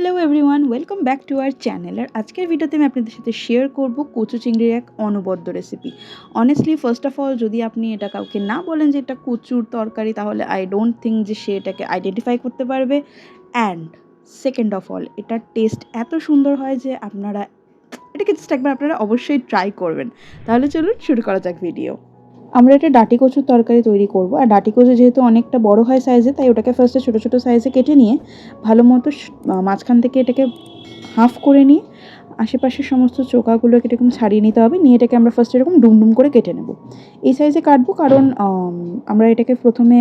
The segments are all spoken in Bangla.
Hello everyone welcome back to our channel আর আজকের ভিডিওতে আমি আপনাদের সাথে শেয়ার করব কচু চিংড়ির এক অনবদ্য recipe honestly first of all যদি আপনি এটা কাউকে না বলেন যে এটা কচুর তরকারি, তাহলে আই ডোন্ট থিঙ্ক যে সে এটাকে আইডেন্টিফাই করতে পারবে. অ্যান্ড সেকেন্ড অফ অল এটার টেস্ট এত সুন্দর হয় যে আপনারা, এটাকে জাস্ট একবার আপনারা অবশ্যই ট্রাই করবেন। তাহলে চলুন শুরু করা যাক ভিডিও আমরা এটা ডাটি কচুর তরকারি তৈরি করব। আর ডাটি কচু যেহেতু অনেকটা বড় হয় সাইজে তাই ওটাকে ফার্স্টে ছোটো ছোটো সাইজে কেটে নিয়ে ভালো মতো মাঝখান থেকে এটাকে হাফ করে নিয়ে আশেপাশের সমস্ত চোকাগুলোকে এরকম ছাড়িয়ে নিতে হবে। নিয়ে এটাকে আমরা ফার্স্ট এরকম ডুমডুম করে কেটে নেব। এই সাইজে কাটবো কারণ আমরা এটাকে প্রথমে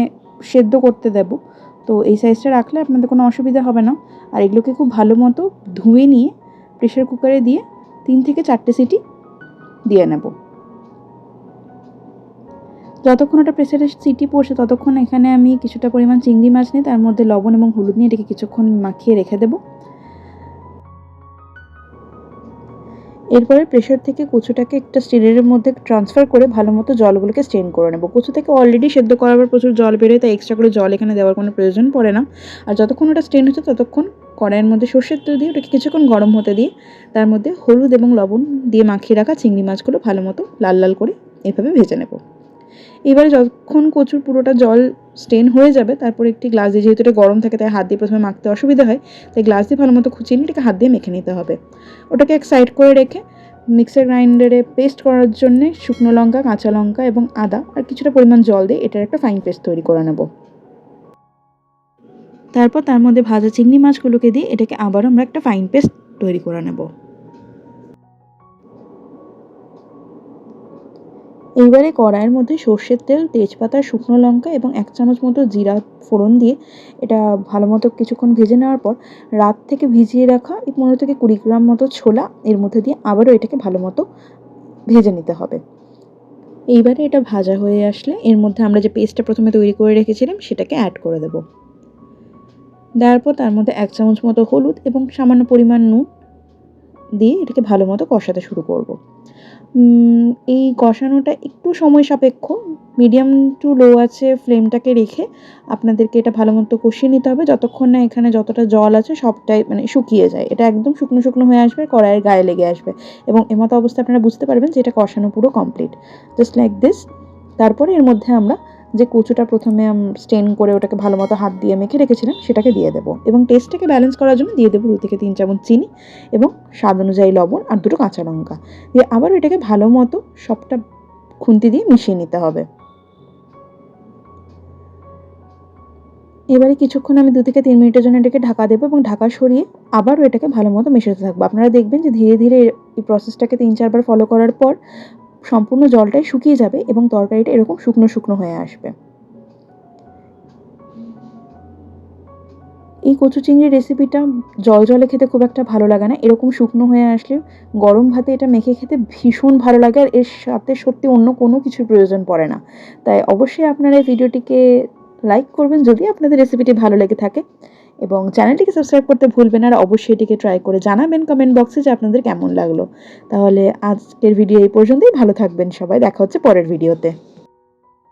সেদ্ধ করতে দেব। তো এই সাইজটা রাখলে আপনাদের কোনো অসুবিধা হবে না। আর এগুলোকে খুব ভালো মতো ধুয়ে নিয়ে প্রেশার কুকারে দিয়ে তিন থেকে চারটে সিটি দিয়ে নেব। যতক্ষণ ওটা প্রেসারে সিটি পড়ছে, ততক্ষণ এখানে আমি কিছুটা পরিমাণ চিংড়ি মাছ নিয়ে, তার মধ্যে লবণ এবং হলুদ নিয়ে এটাকে কিছুক্ষণ মাখিয়ে রেখে দেবো। এরপরে প্রেশার থেকে কচুটাকে একটা স্টিলের মধ্যে ট্রান্সফার করে ভালো মতো জলগুলোকে স্ট্রেন করে নেব। কচু থেকে অলরেডি সেদ্ধ করার পর প্রচুর জল বেরোয়, তাই এক্সট্রা করে জল এখানে দেওয়ার কোনো প্রয়োজন পড়ে না। আর যতক্ষণ ওটা স্ট্রেন হচ্ছে, ততক্ষণ কড়াইয়ের মধ্যে সর্ষের তেল দিয়ে ওটাকে কিছুক্ষণ গরম হতে দিয়ে, তার মধ্যে হলুদ এবং লবণ দিয়ে মাখিয়ে রাখা চিংড়ি মাছগুলো ভালো মতো লাল লাল করে এভাবে ভেজে নেব। এবারে যতক্ষণ কচুর পুরোটা জল স্টেন হয়ে যাবে, তারপর একটি গ্লাস দিয়ে যেহেতু এটা গরম থাকে, তাই হাত দিয়ে প্রথমে মাখতে অসুবিধা হয়, তাই গ্লাস দিয়ে ভালো মতো খুঁচিয়ে নিয়ে এটাকে হাত দিয়ে মেখে নিতে হবে। ওটাকে এক সাইড করে রেখে মিক্সার গ্রাইন্ডারে পেস্ট করার জন্য শুকনো লঙ্কা, কাঁচা লঙ্কা এবং আদা আর কিছুটা পরিমাণ জল দিয়ে এটার একটা ফাইন পেস্ট তৈরি করে নেব। তারপর তার মধ্যে ভাজা চিংড়ি মাছগুলোকে দিয়ে এটাকে আবারও আমরা একটা ফাইন পেস্ট তৈরি করে নেব। এইবারে কড়াইয়ের মধ্যে সর্ষের তেল, তেজপাতা, শুকনো লঙ্কা এবং এক চামচ মতো জিরা ফোড়ন দিয়ে এটা ভালো মতো কিছুক্ষণ ভেজে নেওয়ার পর রাত থেকে ভিজিয়ে রাখা পনেরো থেকে কুড়ি গ্রাম মতো ছোলা, এর মধ্যে দিয়ে আবারও এটাকে ভালো মতো ভেজে নিতে হবে। এইবারে এটা ভাজা হয়ে আসলে এর মধ্যে আমরা যে পেস্টটা প্রথমে তৈরি করে রেখেছিলাম সেটাকে অ্যাড করে দেব। দেওয়ার পর তার মধ্যে এক চামচ মতো হলুদ এবং সামান্য পরিমাণ নুন দিয়ে এটাকে ভালো মতো কষাতে শুরু করব। এই কষানোটা একটু সময় সাপেক্ষ। মিডিয়াম টু লো আছে ফ্লেমটাকে রেখে আপনাদেরকে এটা ভালো মতো কষিয়ে নিতে হবে। যতক্ষণ না এখানে যতটা জল আছে সবটাই মানে শুকিয়ে যায়। এটা একদম শুকনো শুকনো হয়ে আসবে, কড়াইয়ের গায়ে লেগে আসবে। এবং এমতো অবস্থা আপনারা বুঝতে পারবেন যে এটা কষানো পুরো কমপ্লিট জাস্ট লাইক দিস তারপরে এর মধ্যে আমরা যে কচুটা প্রথমে স্টেন করে ওটাকে ভালো মতো হাত দিয়ে মেখে রেখেছিলাম, সেটাকে দিয়ে দেবো। এবং টেস্টটাকে ব্যালেন্স করার জন্য দিয়ে দেবো দু থেকে তিন চামচ চিনি এবং স্বাদ অনুযায়ী লবণ আর দুটো কাঁচা লঙ্কা। দিয়ে আবার এটাকে ভালো মতো সবটা খুন্তি দিয়ে মিশিয়ে নিতে হবে। এবারে কিছুক্ষণ আমি দু থেকে তিন মিনিটের জন্য এটাকে ঢাকা দেবো এবং ঢাকা সরিয়ে আবারও এটাকে ভালো মতো মেশাতে থাকব। আপনারা দেখবেন যে ধীরে ধীরে এই প্রসেসটাকে তিন, চারবার ফলো করার পর সম্পূর্ণ জলটাই শুকিয়ে যাবে এবং তরকারিটা এরকম শুকনো শুকনো হয়ে আসবে। এই কচু চিংড়ির রেসিপিটা জল জলে খেতে খুব একটা ভালো লাগে না। এরকম শুকনো হয়ে আসলে গরম ভাতে এটা মেখে খেতে ভীষণ ভালো লাগে আর এর সাথে সত্যি অন্য কোনো কিছুর প্রয়োজন পড়ে না। তাই অবশ্যই আপনারা এই ভিডিওটিকে লাইক করবেন যদি আপনাদের রেসিপিটি ভালো লেগে থাকে। এবং চ্যানেলটিকে সাবস্ক্রাইব করতে ভুলবেন আর অবশ্যই এটিকে ট্রাই করে জানাবেন কমেন্ট বক্সে যে আপনাদের কেমন লাগল। তাহলে আজকের ভিডিও এই পর্যন্তই, ভালো থাকবেন সবাই, দেখা হচ্ছে পরের ভিডিওতে